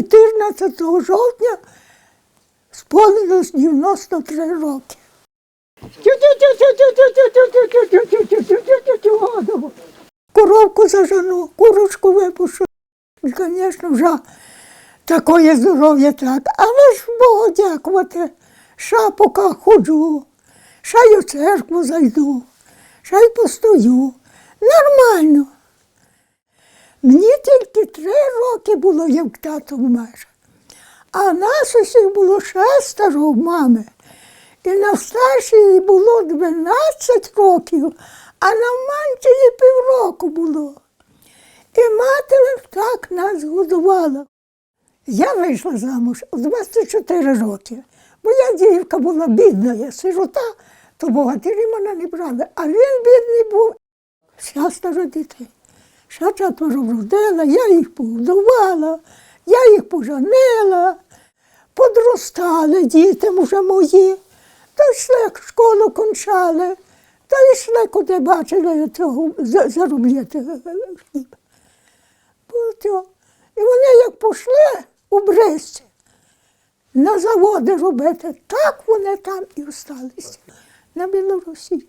14 жовтня сповнилось 93 роки. Коровку зажену, курочку випущу. Звісно, вже такое здоров'я так. Але ж Богу дякувати. Ще поки ходжу, ще й у церкву зайду, ще й постою. Нормально. Роки було, як тато вмер. А нас усіх було шестеро в мами. І на старшій було 12 років, а на меншій півроку було. І мати так нас годувала. Я вийшла замуж у 24 роки. Моя дівка була бідна, я сирота, то богатирі мене не брали. А він бідний був. Шестеро дітей. Ще четверо вродила, я їх погодувала, я їх поженила, подростали діти вже мої, та йшли школу кончали, та йшли, куди бачили цього заробляти хліб. І вони як пішли у Бресті на заводи робити, так вони там і осталися на Білорусі.